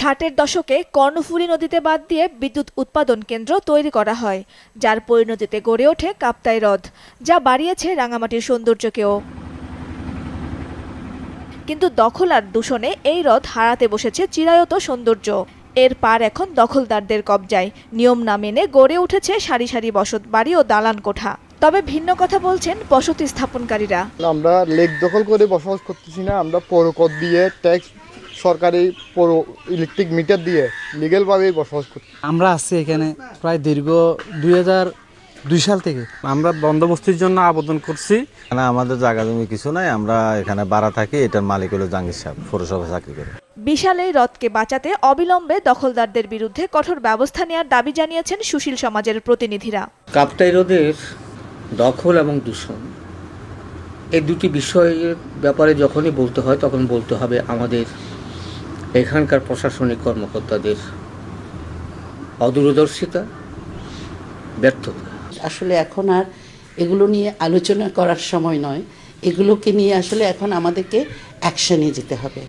ষাটের দশকে কর্ণফুলী নদীতে বাদ দিয়ে বিদ্যুৎ উৎপাদন কেন্দ্র তৈরি করা হয়, যার পরিণতিতে গড়ে ওঠে কাপ্তাই হ্রদ, যা বাড়িয়েছে রাঙামাটির সৌন্দর্যকেও। কিন্তু দখল আর দূষণে এই হ্রদ হারাতে বসেছে চিরায়ত সৌন্দর্য। এর পার এখন দখলদারদের কবজায়, নিয়ম না মেনে গড়ে উঠেছে সারি সারি বসত বাড়ি ও দালান কোঠা। তবে ভিন্ন কথা বলছেন বসতি স্থাপনকারীরা। আমরা লেক দখল করে বসবাস করতেছি না, আমরা পৌরকর দিয়ে ট্যাক্স সরকারি পৌর ইলেকট্রিক মিটার দিয়ে লিগেলভাবে বসবাস করছি। আমরা আছি এখানে প্রায় দীর্ঘ দুই হাজার দুই সাল থেকে। আমরা বন্দোবস্তির জন্য আবেদন করছি। এখানে আমাদের জায়গা জমি কিছু নাই আমরা এখানে ভাড়া থাকি এটার মালিক হলো জাহাঙ্গীর সাহেব পৌরসভা চাকরি করে। বিশাল এই হ্রদকে বাঁচাতে অবিলম্বে দখলদারদের বিরুদ্ধে কঠোর ব্যবস্থা নেওয়ার দাবি জানিয়েছেন সুশীল সমাজের প্রতিনিধিরা। কাপ্তাই হ্রদের দখল এবং দূষণ এই দুটি বিষয়ের ব্যাপারে যখনই বলতে হয় তখন বলতে হবে আমাদের এখানকার প্রশাসনিক কর্মকর্তাদের অদূরদর্শিতা ব্যর্থতা। আসলে এখন আর এগুলো নিয়ে আলোচনা করার সময় নয়। এগুলোকে নিয়ে আসলে এখন আমাদেরকে অ্যাকশনে যেতে হবে।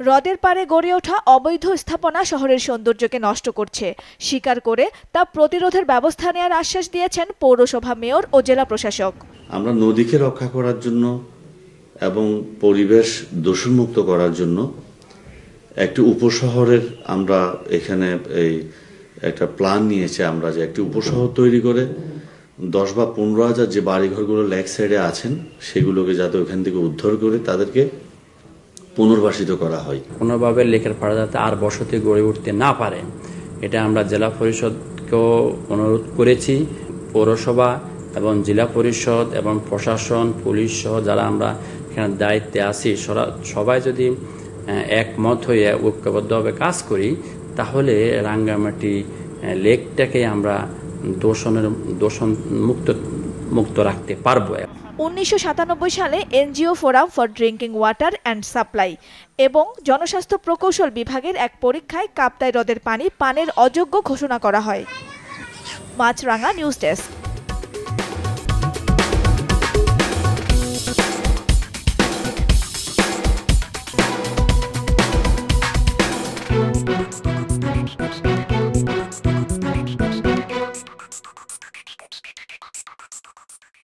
হ্রদের পারে গড়ে ওঠা অবৈধ স্থাপনা শহরের সৌন্দর্যকে নষ্ট করছে। স্বীকার করে তা প্রতিরোধের ব্যবস্থা নেওয়ার আশ্বাস দিয়েছেন পৌরসভা মেয়র ও জেলা প্রশাসক। আমরা নদীকে রক্ষা করার জন্য এবং পরিবেশ দূষণমুক্ত করার জন্য একটি উপশহরের আমরা এখানে এই একটা প্ল্যান নিয়েছে আমরা যে একটি উপশহর তৈরি করে দশ বা পনেরো হাজার যে বাড়িঘরগুলো লেক সাইডে আছেন, সেগুলোকে যাতে ওখান থেকে উদ্ধার করে তাদেরকে পুনর্বাসিত করা হয়। কোনোভাবে লেকের পাড়া যাতে আর বসতি গড়ে উঠতে না পারে, এটা আমরা জেলা পরিষদকেও অনুরোধ করেছি। পৌরসভা এবং জেলা পরিষদ এবং প্রশাসন, পুলিশ সহ যারা আমরা এখানে দায়িত্বে আছি সবাই যদি একমত হয়ে ঐক্যবদ্ধভাবে কাজ করি, তাহলে রাঙ্গামাটি লেকটাকে আমরা দূষণের, দূষণ মুক্ত মুক্ত রাখতে পারব। উনিশশো সাতানব্বই সালে NGO forum for drinking water and supply এবং জনস্বাস্থ্য প্রকৌশল বিভাগের এক পরীক্ষায় কাপ্তাই হ্রদের পানি পানের অযোগ্য ঘোষণা করা হয়। Maasranga news desk.